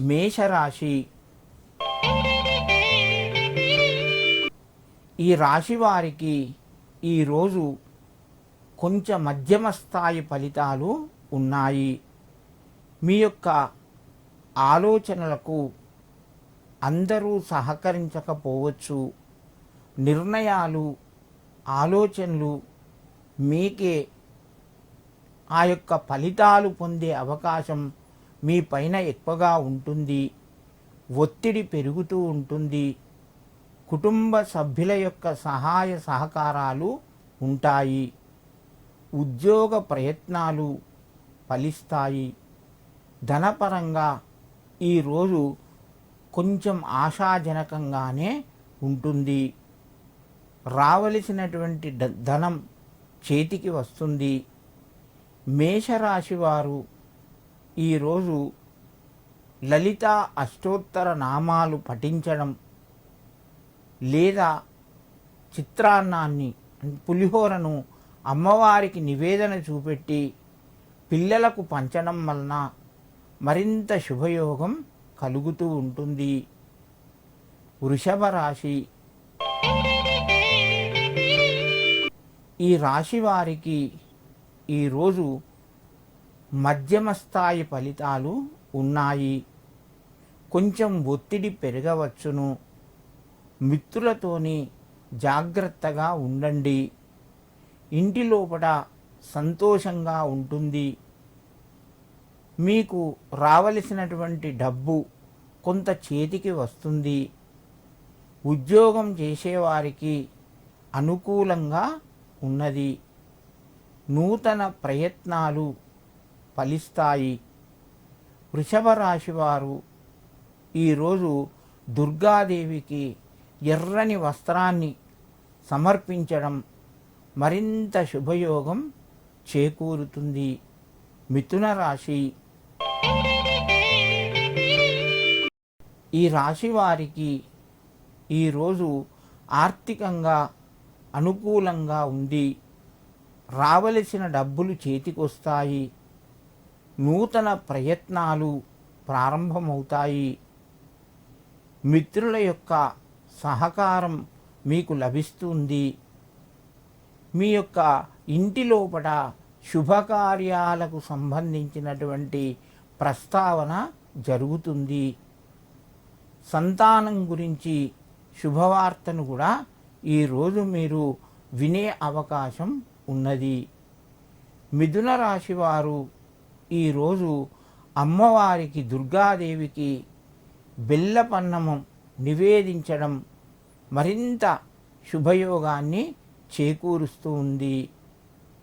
మేషరాశి. ఈ రాశి వారికి ఈరోజు కొంచెం మధ్యమ స్థాయి ఫలితాలు ఉన్నాయి. మీ యొక్క ఆలోచనలకు అందరూ సహకరించకపోవచ్చు. నిర్ణయాలు ఆలోచనలు మీకే ఆ యొక్క ఫలితాలు పొందే అవకాశం మీ పైన ఎక్కువగా ఉంటుంది ఒత్తిడి పెరుగుతూ ఉంటుంది కుటుంబ సభ్యుల యొక్క సహాయ సహకారాలు ఉంటాయి ఉద్యోగ ప్రయత్నాలు ఫలిస్తాయి. ధనపరంగా ఈరోజు కొంచెం ఆశాజనకంగానే ఉంటుంది. రావలసినటువంటి ద- ధనం చేతికి వస్తుంది. మేషరాశి వారు ఈరోజు లలిత అష్టోత్తర నామాలు పఠించడం లేదా చిత్రాన్నాన్ని పులిహోరను అమ్మవారికి నివేదన చూపెట్టి పిల్లలకు పంచడం వలన మరింత శుభయోగం కలుగుతూ ఉంటుంది. వృషభ రాశి. ఈ రాశి వారికి ఈరోజు మధ్యమ స్థాయి ఫలితాలు ఉన్నాయి. కొంచెం ఒత్తిడి పెరగవచ్చును. మిత్రులతోని జాగ్రత్తగా ఉండండి. ఇంటి లోపల సంతోషంగా ఉంటుంది. మీకు రావలసినటువంటి డబ్బు కొంత చేతికి వస్తుంది. ఉద్యోగం చేసేవారికి అనుకూలంగా ఉన్నది. నూతన ప్రయత్నాలు ఫలిస్తాయి. వృషభ రాశి వారు ఈరోజు దుర్గాదేవికి ఎర్రని వస్త్రాన్ని సమర్పించడం మరింత శుభయోగం చేకూరుతుంది. మిథున రాశి. ఈ రాశి వారికి ఈరోజు ఆర్థికంగా అనుకూలంగా ఉంది. రావలసిన డబ్బులు చేతికొస్తాయి. నూతన ప్రయత్నాలు ప్రారంభమవుతాయి. మిత్రుల యొక్క సహకారం మీకు లభిస్తుంది. మీ యొక్క ఇంటి లోపల శుభకార్యాలకు సంబంధించినటువంటి ప్రస్తావన జరుగుతుంది. సంతానం గురించి శుభవార్తను కూడా ఈరోజు మీరు వినే అవకాశం ఉన్నది. మిథున రాశి వారు ఈరోజు అమ్మవారికి దుర్గాదేవికి బెల్లపన్నము నివేదించడం మరింత శుభయోగాన్ని చేకూరుస్తూ ఉంది.